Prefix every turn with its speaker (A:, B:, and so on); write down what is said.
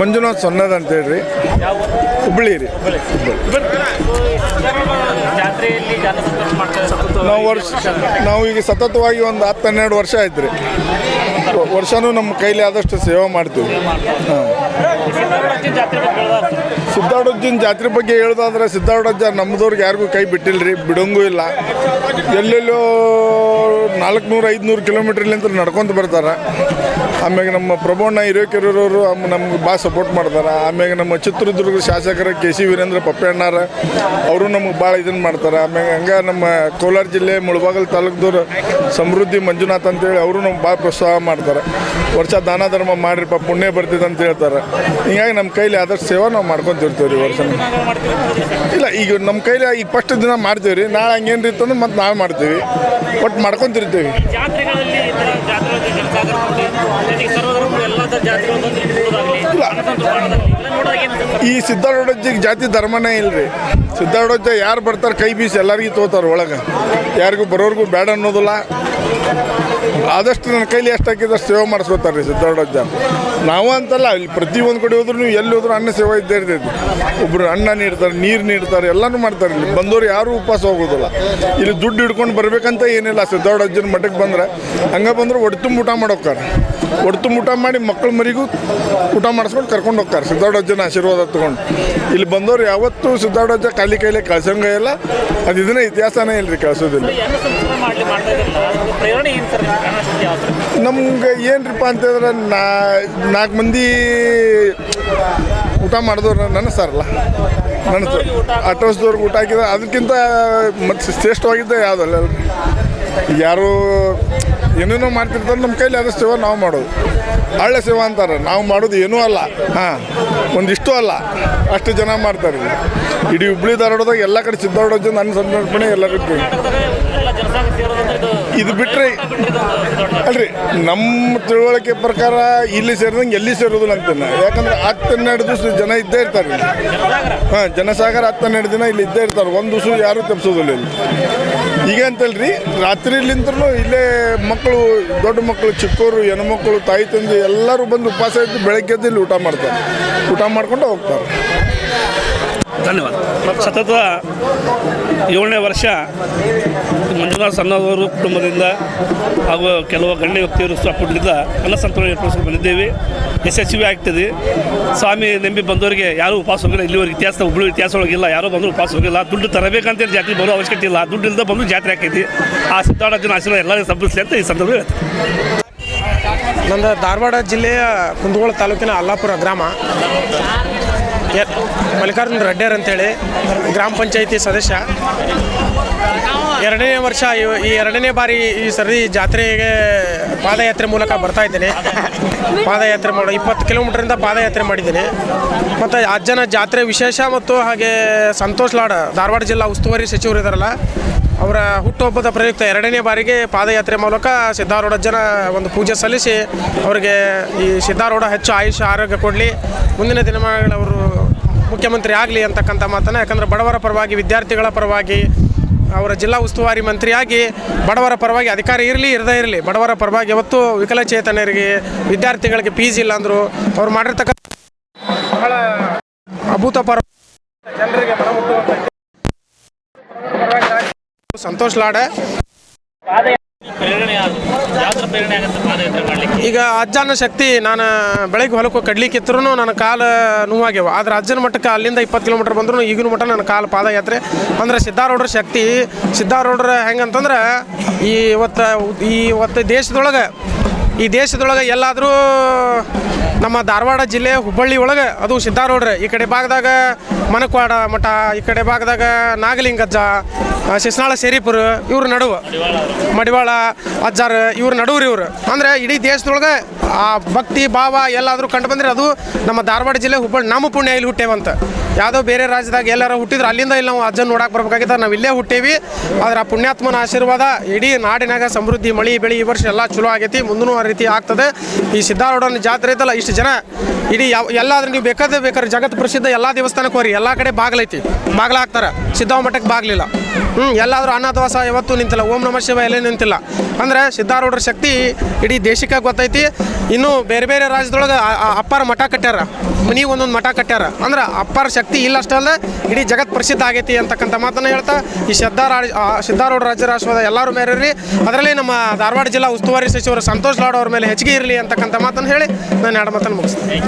A: ಮಂಜುನಾಥ್ ಸೊನ್ನದ ಅಂತ ಹೇಳ್ರಿ.
B: ಯಾವ
A: ಹುಬ್ಬಳ್ಳಿ ರೀ ನಾವು ವರ್ಷ ನಾವು ಈಗ ಸತತವಾಗಿ ಒಂದು ಹತ್ತು ಹನ್ನೆರಡು ವರ್ಷ ಆಯ್ತು ರೀ. ವರ್ಷನೂ ನಮ್ಮ ಕೈಲಿ ಆದಷ್ಟು ಸೇವೆ ಮಾಡ್ತೀವಿ. ಹಾಂ.
B: ಜಾತ್ರೆ ಬಗ್ಗೆ ಹೇಳೋದಾದ್ರೆ?
A: ಸಿದ್ದಾಡಜ್ಜನ ಜಾತ್ರೆ ಬಗ್ಗೆ ಹೇಳೋದಾದ್ರೆ ಸಿದ್ದಾಡಜ್ಜ ನಮ್ಮದವ್ರಿಗೆ ಯಾರಿಗೂ ಕೈ ಬಿಟ್ಟಿಲ್ಲ ರೀ ಬಿಡೋಂಗೂ ಇಲ್ಲ. ಎಲ್ಲೆಲ್ಲೋ ನಾಲ್ಕುನೂರು ಐದುನೂರು ಕಿಲೋಮೀಟ್ರ್ಲಿಂದ ನಡ್ಕೊಂತ ಬರ್ತಾರೆ. ಆಮ್ಯಾಗ ನಮ್ಮ ಪ್ರಭಣ್ಣ ಹಿರೇಕೆರೂರವರು ನಮ್ಗೆ ಭಾಳ ಸಪೋರ್ಟ್ ಮಾಡ್ತಾರೆ. ಆಮ್ಯಾಗ ನಮ್ಮ ಚಿತ್ರದುರ್ಗ ಶಾಸಕರ ಕೆ ಸಿ ವೀರೇಂದ್ರ ಪಪ್ಪಣ್ಣಾರ ಅವರು ನಮ್ಗೆ ಭಾಳ ಇದನ್ನು ಮಾಡ್ತಾರೆ. ಆಮ್ಯಾಗ ಹಂಗೆ ನಮ್ಮ ಕೋಲಾರ ಜಿಲ್ಲೆ ಮುಳಬಾಗಲ್ ತಾಲೂಕ್ದವ್ರು ಸಮೃದ್ಧಿ ಮಂಜುನಾಥ್ ಅಂತೇಳಿ ಅವರು ನಮ್ಗೆ ಭಾಳ ಪ್ರೋತ್ಸಾಹ ಮಾಡ್ತಾರೆ. ವರ್ಷ ದಾನ ಧರ್ಮ ಮಾಡಿರಿಪ್ಪ ಪುಣ್ಯ ಬರ್ತಿದೆ ಅಂತ ಹೇಳ್ತಾರೆ. ಹೀಗಾಗಿ ನಮ್ಮ ಕೈಲಿ ಆದಷ್ಟು ಸೇವೆ ನಾವು ಮಾಡ್ಕೊತಿರ್ತೀವಿ ರೀ ವರ್ಷ. ಇಲ್ಲ ಈಗ ನಮ್ಮ ಕೈಲಿ ಈಗ ಫಸ್ಟ್ ದಿನ ಮಾಡ್ತೀವಿ ರೀ ನಾಳೆ ಹಂಗೇನು ಇತ್ತಂದ್ರೆ ಮತ್ತೆ ನಾಳೆ ಮಾಡ್ತೀವಿ. ಒಟ್ಟು ಮಾಡ್ಕೊತಿರ್ತೀವಿ.
B: ಈ
A: ಸಿದ್ಧಾರೂಢಜ್ಜಿಗೆ ಜಾತಿ ಧರ್ಮನೇ ಇಲ್ಲ ರೀ ಸಿದ್ದಾರೂಢಜ್ಜ ಯಾರು ಬರ್ತಾರೆ ಕೈ ಬೀಸಿ ಎಲ್ಲರಿಗೂ ತೋತಾರೆ ಒಳಗೆ. ಯಾರಿಗೂ ಬರೋರಿಗೂ ಬೇಡ ಅನ್ನೋದಿಲ್ಲ. ಆದಷ್ಟು ನನ್ನ ಕೈಲಿ ಎಷ್ಟು ಹಾಕಿದಷ್ಟು ಸೇವೆ ಮಾಡಿಸ್ಕೋತಾರೆ ರೀ ಸಿದ್ದಾರೂಢಜ್ಜ ನಾವು ಅಂತಲ್ಲ ಇಲ್ಲಿ ಪ್ರತಿಯೊಂದು ಕಡೆ ಹೋದ್ರು ನೀವು ಎಲ್ಲಿ ಹೋದ್ರು ಅನ್ನ ಸೇವೆ ಇದ್ದೇ ಇರ್ತೈತಿ. ಒಬ್ಬರು ಅನ್ನ ನೀಡ್ತಾರೆ ನೀರು ನೀಡ್ತಾರೆ ಎಲ್ಲನೂ ಮಾಡ್ತಾರೆ ಇಲ್ಲಿ. ಬಂದವರು ಯಾರೂ ಉಪವಾಸ ಹೋಗೋದಿಲ್ಲ. ಇಲ್ಲಿ ದುಡ್ಡು ಹಿಡ್ಕೊಂಡು ಬರ್ಬೇಕಂತ ಏನಿಲ್ಲ ಸಿದ್ದಾರೂಢಜ್ಜನ ಮಠಕ್ಕೆ ಬಂದ್ರೆ. ಹಂಗೆ ಬಂದ್ರೆ ಒಡ್ತುಂಬ ಊಟ ಮಾಡೋಕ್ಕಾರ. ಒಡ್ತುಂಬ ಊಟ ಮಾಡಿ ಮಕ್ಕಳ ಮರಿಗೂ ಊಟ ಮಾಡಿಸ್ಕೊಂಡು ಕರ್ಕೊಂಡು ಹೋಗ್ತಾರೆ ಸಿದ್ದಾರೂಢಜ್ಜನ ಆಶೀರ್ವಾದ ತಗೊಂಡು. ಇಲ್ಲಿ ಬಂದವರು ಯಾವತ್ತೂ ಅಜ್ಜ ಖಾಲಿ ಕೈಲಿ ಕಳ್ಸಂಗೆ ಇಲ್ಲ. ಅದು ಇದನ್ನ ಇತಿಹಾಸನೇ ಇಲ್ಲ ರೀ ಕಳ್ಸೋದಿಲ್ಲ?
B: ನಮ್ಗೆ?
A: ಏನ್ರಿಪ್ಪ ಅಂತಂದ್ರೆ ನಾ ನಾಲ್ಕು ಮಂದಿ ಊಟ ಮಾಡಿದವ್ರು ನೆನೆಸ್ತಾರಲ್ಲ ನನ್ನ ಅಟ್ಟೋಸ್ದವ್ರಿಗೆ ಊಟ ಹಾಕಿದ. ಅದಕ್ಕಿಂತ ಮತ್ತು ಶ್ರೇಷ್ಠವಾಗಿದ್ದ ಯಾವುದಲ್ಲ ಯಾರು ಏನೇನೋ ಮಾಡ್ತಿರ್ತಾರೆ ನಮ್ಮ ಕೈಲಿ ಅದು ಸೇವೆ ನಾವು ಮಾಡೋದು. ಹಳ್ಳ ಸೇವಾ ಅಂತಾರೆ. ನಾವು ಮಾಡೋದು ಏನೂ ಅಲ್ಲ. ಹಾಂ, ಒಂದಿಷ್ಟು ಅಲ್ಲ. ಅಷ್ಟು ಜನ ಮಾಡ್ತಾರೆ. ಇಡೀ ಹುಬ್ಳಿ ಧಾರವಾಡದಾಗ ಎಲ್ಲ ಕಡೆ ಸಿದ್ದಾಡೋದು ನನ್ನ ಸಂದರ್ಭಣೆ ಎಲ್ಲರಿಗೂ
B: ಇದು
A: ಬಿಟ್ಟರೆ ಅಲ್ರಿ, ನಮ್ಮ ತಿಳುವಳಿಕೆ ಪ್ರಕಾರ ಇಲ್ಲಿ ಸೇರಿದಂಗೆ ಎಲ್ಲಿ ಸೇರೋದಿಲ್ಲ ಅಂತಾನೆ. ಯಾಕಂದ್ರೆ ಹತ್ತು ಹನ್ನೆರಡು ದಿವಸ ಜನ ಇದ್ದೇ ಇರ್ತಾರೆ ಹಾಂ, ಜನಸಾಗರ ಹತ್ತು ಹನ್ನೆರಡು ದಿನ ಇಲ್ಲಿ ಇದ್ದೇ ಇರ್ತಾರೆ. ಒಂದು ದಿವಸ ಯಾರು ತಪ್ಪಿಸೋದಿಲ್ಲ ಇಲ್ಲಿ. ಈಗ ಅಂತಲ್ರಿ ರಾತ್ರಿಲಿಂದ್ರೂ ಇಲ್ಲೇ ಮಕ್ಕಳು, ದೊಡ್ಡ ಮಕ್ಕಳು ಚಿಕ್ಕವರು ಹೆಣ್ಮಕ್ಳು, ತಾಯಿ, ತಂದೆ ಎಲ್ಲರೂ ಬಂದು ಉಪವಾಸ ಇದ್ದು ಬೆಳಗ್ಗೆದ್ದು ಇಲ್ಲಿ ಊಟ ಮಾಡ್ತಾರೆ. ಊಟ ಮಾಡ್ಕೊಂಡು ಹೋಗ್ತಾರೆ.
C: ಧನ್ಯವಾದ. ಸತತ ಏಳನೇ ವರ್ಷ ಮಂಜುನಾಥ್ ಸಣ್ಣವರು ಕುಟುಂಬದಿಂದ ಹಾಗೂ ಕೆಲವು ಗಣ್ಯ ವ್ಯಕ್ತಿಯರು ಸಪೋರ್ಟ್ನಿಂದ ಸಂತೋಷ ಏರ್ಪಡಿಸ್ಕೊಂಡು ಬಂದಿದ್ದೇವೆ. ಯಶಸ್ವಿ ಆಗ್ತದೆ. ಸ್ವಾಮಿ ನಂಬಿ ಬಂದವರಿಗೆ ಯಾರೂ ಉಪವಾಸ ಹೋಗಿಲ್ಲ, ಇಲ್ಲಿವರೆಗೆ ಇತಿಹಾಸ ಒಬ್ಬಳು ಇತಿಹಾಸ ಒಳಗಿಲ್ಲ ಯಾರೋ ಬಂದರೂ ಉಪವಾಸ ಹೋಗಿಲ್ಲ. ದುಡ್ಡು ತರಬೇಕಂತ ಜಾತ್ರೆ ಬರೋ ಅವಶ್ಯಕತೆ ಇಲ್ಲ. ದುಡ್ಡು ಇಲ್ಲದೆ ಬಂದು ಜಾತ್ರೆ ಹಾಕೈತಿ. ಆ ಸಿದ್ದಾಡಜ್ಜನ ಆಶೀರ್ವಾದ ಎಲ್ಲರಿಗೂ ಸಂಬಂಧಿಸಲಿ ಅಂತ ಈ ಸಂದರ್ಭ
D: ನಂದು ಧಾರವಾಡ ಜಿಲ್ಲೆಯ ಕುಂದಗೋಳ ತಾಲೂಕಿನ ಅಲ್ಲಾಪುರ ಗ್ರಾಮ. ಎ- ಮಲ್ಲಿಕಾರ್ಜುನ ರೆಡ್ಡಿಯರ್ ಅಂತೇಳಿ, ಗ್ರಾಮ ಪಂಚಾಯಿತಿ ಸದಸ್ಯ. ಎರಡನೇ ವರ್ಷ ಈ ಎರಡನೇ ಬಾರಿ ಈ ಸರಿ ಜಾತ್ರೆಗೆ ಪಾದಯಾತ್ರೆ ಮೂಲಕ ಬರ್ತಾ ಇದ್ದೇನೆ. ಪಾದಯಾತ್ರೆ ಮಾಡೋ, ಇಪ್ಪತ್ತು ಕಿಲೋಮೀಟ್ರಿಂದ ಪಾದಯಾತ್ರೆ ಮಾಡಿದ್ದೀನಿ. ಮತ್ತು ಅಜ್ಜನ ಜಾತ್ರೆ ವಿಶೇಷ ಮತ್ತು ಹಾಗೆ ಸಂತೋಷ್ ಲಾಡ್, ಧಾರವಾಡ ಜಿಲ್ಲಾ ಉಸ್ತುವಾರಿ ಸಚಿವರು ಇದ್ದಾರಲ್ಲ ಅವರ ಹುಟ್ಟುಹಬ್ಬದ ಪ್ರಯುಕ್ತ ಎರಡನೇ ಬಾರಿಗೆ ಪಾದಯಾತ್ರೆ ಮೂಲಕ ಸಿದ್ಧಾರೂಢಜ್ಜನ ಒಂದು ಪೂಜೆ ಸಲ್ಲಿಸಿ, ಅವರಿಗೆ ಈ ಸಿದ್ಧಾರೂಢ ಹೆಚ್ಚು ಆಯುಷ್ಯ, ಆರೋಗ್ಯ ಕೊಡಲಿ. ಮುಂದಿನ ದಿನಮಾನಗಳಲ್ಲಿ ಅವರು ಮುಖ್ಯಮಂತ್ರಿ ಆಗಲಿ ಅಂತಕ್ಕಂಥ ಮಾತನ್ನು, ಯಾಕಂದರೆ ಬಡವರ ಪರವಾಗಿ, ವಿದ್ಯಾರ್ಥಿಗಳ ಪರವಾಗಿ, ಅವರ ಜಿಲ್ಲಾ ಉಸ್ತುವಾರಿ ಮಂತ್ರಿಯಾಗಿ ಬಡವರ ಪರವಾಗಿ ಅಧಿಕಾರಿ ಇರಲಿ, ಇರದೇ ಇರಲಿ. ಬಡವರ ಪರವಾಗಿ ಯಾವತ್ತೂ ವಿಕಲಚೇತನರಿಗೆ ವಿದ್ಯಾರ್ಥಿಗಳಿಗೆ ಫೀಸ್ ಇಲ್ಲ ಅಂದರು ಅವ್ರು ಮಾಡಿರ್ತಕ್ಕಂಥ ಬಹಳ ಅಭೂತಪರ ಜನರಿಗೆ ಸಂತೋಷ್ ಲಾಡ. ಈಗ ಅಜ್ಜನ ಶಕ್ತಿ ನಾನು ಬೆಳಗ್ಗೆ ಹೊಲಕ್ಕೆ ಕಡ್ಲಿಕ್ಕಿದ್ರು ನನ್ನ ಕಾಲು ನೋವಾಗ್ಯವ. ಆದ್ರೆ ಅಜ್ಜನ ಮಟ್ಟಕ್ಕೆ ಅಲ್ಲಿಂದ ಇಪ್ಪತ್ತು ಕಿಲೋಮೀಟರ್ ಬಂದ್ರು ಈಗಿನ ಮಟ್ಟ ನನ್ನ ಕಾಲು ಪಾದಯಾತ್ರೆ. ಅಂದ್ರೆ ಸಿದ್ಧಾರೂಢರ ಶಕ್ತಿ. ಸಿದ್ಧಾರೂಢರ ಹೆಂಗಂತಂದ್ರೆ ಈ ಇವತ್ತು ಈ ಇವತ್ತು ದೇಶದೊಳಗೆ ಈ ದೇಶದೊಳಗೆ ಎಲ್ಲಾದರೂ ನಮ್ಮ ಧಾರವಾಡ ಜಿಲ್ಲೆ ಹುಬ್ಬಳ್ಳಿ ಒಳಗೆ, ಅದು ಸಿದ್ಧಾರೂಢ್ರೆ ಈ ಕಡೆ ಭಾಗದಾಗ ಮನಕ್ವಾಡ ಮಠ, ಈ ಕಡೆ ಭಾಗದಾಗ ನಾಗಲಿಂಗಜ್ಜ ಶಿಸ್ನಾಳ ಶರೀಫರು ಇವ್ರ ನಡುವೆ. ಮಡಿವಾಳ, ಅಜ್ಜಾರ್, ಇವ್ರ ನಡುವ್ರಿ ಇವ್ರು. ಅಂದ್ರೆ ಇಡೀ ದೇಶದೊಳಗೆ ಆ ಭಕ್ತಿ, ಭಾವ ಎಲ್ಲಾದರೂ ಕಂಡು ಬಂದರೆ ಅದು ನಮ್ಮ ಧಾರವಾಡ ಜಿಲ್ಲೆ ಹುಬ್ಬಳ್ಳಿ ನಮ್ಮ ಪುಣ್ಯ ಇಲ್ಲಿ ಹುಟ್ಟೇವಂತ. ಯಾವುದೋ ಬೇರೆ ರಾಜ್ಯದಾಗ ಎಲ್ಲಾರ ಹುಟ್ಟಿದ್ರೆ, ಅಲ್ಲಿಂದ ಇಲ್ಲಿ ನಾವು ಅಜ್ಜನ ನೋಡಕ್ಕೆ ಬರ್ಬೇಕಾಗಿತ್ತು. ನಾವು ಇಲ್ಲೇ ಹುಟ್ಟೇವಿ. ಆದ್ರೆ ಆ ಪುಣ್ಯಾತ್ಮನ ಆಶೀರ್ವಾದ ಇಡೀ ನಾಡಿನಾಗ ಸಮೃದ್ಧಿ, ಮಳಿ ಬೆಳಿ ಈ ವರ್ಷ ಎಲ್ಲ ಚಲೋ ಆಗೈತಿ ಮುಂದೂ ಆ ರೀತಿ ಆಗ್ತದೆ. ಈ ಸಿದ್ಧಾರೂಢನ ಜಾತ್ರೆ ಐತಲ್ಲ, ಇಷ್ಟು ಜನ ಇಡೀ ಯಾವ, ಎಲ್ಲಾದ್ರೂ ನೀವು ಬೇಕಾದ್ರೆ ಬೇಕಾದ್ರೆ ಜಗತ್ ಪ್ರಸಿದ್ಧ ಎಲ್ಲ ದೇವಸ್ಥಾನಕ್ಕೆ ಹೋರಿ ಎಲ್ಲ ಕಡೆ ಬಾಗ್ಲೈತಿ. ಬಾಗ್ಲ ಹಾಕ್ತಾರೆ ಸಿದ್ಧಾವ ಮಠಕ್ಕೆ ಬಾಗ್ಲಿಲ್ಲ. ಹ್ಞೂ ಎಲ್ಲಾದರೂ ಅನಾಥವಾಸ ಯಾವತ್ತೂ ನಿಂತಿಲ್ಲ. ಓಂ ನಮ ಶಿವ ಎಲ್ಲೇ ನಿಂತಿಲ್ಲ. ಅಂದರೆ ಸಿದ್ಧಾರೂಢರ ಶಕ್ತಿ ಇಡೀ ದೇಶಕ್ಕೆ ಗೊತ್ತೈತಿ. ಇನ್ನು ಬೇರೆ ಬೇರೆ ರಾಜ್ಯದೊಳಗೆ ಅಪ್ಪಾರ ಮಠ ಕಟ್ಟ್ಯಾರ. ಮನೆಗೆ ಒಂದೊಂದು ಮಠ ಕಟ್ಟ್ಯಾರ. ಅಂದ್ರೆ ಅಪ್ಪಾರ ಶಕ್ತಿ ಇಲ್ಲ ಅಷ್ಟೇ ಅಲ್ಲ ಇಡೀ ಜಗತ್ ಪ್ರಸಿದ್ಧ ಆಗೈತಿ ಅಂತಕ್ಕಂಥ ಮಾತನ್ನು ಹೇಳ್ತಾ ಈ ಸಿದ್ಧಾರ ಸಿದ್ಧಾರೂಢ ರಾಜ್ಯ ರಾಷ್ಟ್ರದ ಎಲ್ಲರೂ ಮೇರಿರಿ ಅದರಲ್ಲಿ ನಮ್ಮ ಧಾರವಾಡ ಜಿಲ್ಲಾ ಉಸ್ತುವಾರಿ ಸಚಿವರು ಸಂತೋಷ್ ಲಾಡ್ ಅವ್ರ ಮೇಲೆ ಹೆಚ್ಚಿಗೆ ಇರಲಿ ಅಂತಕ್ಕಂಥ ಮಾತನ್ನು ಹೇಳಿ ನಾನು ಎರಡು ಮಾತನ್ನು ಮುಗಿಸ್ತೀನಿ.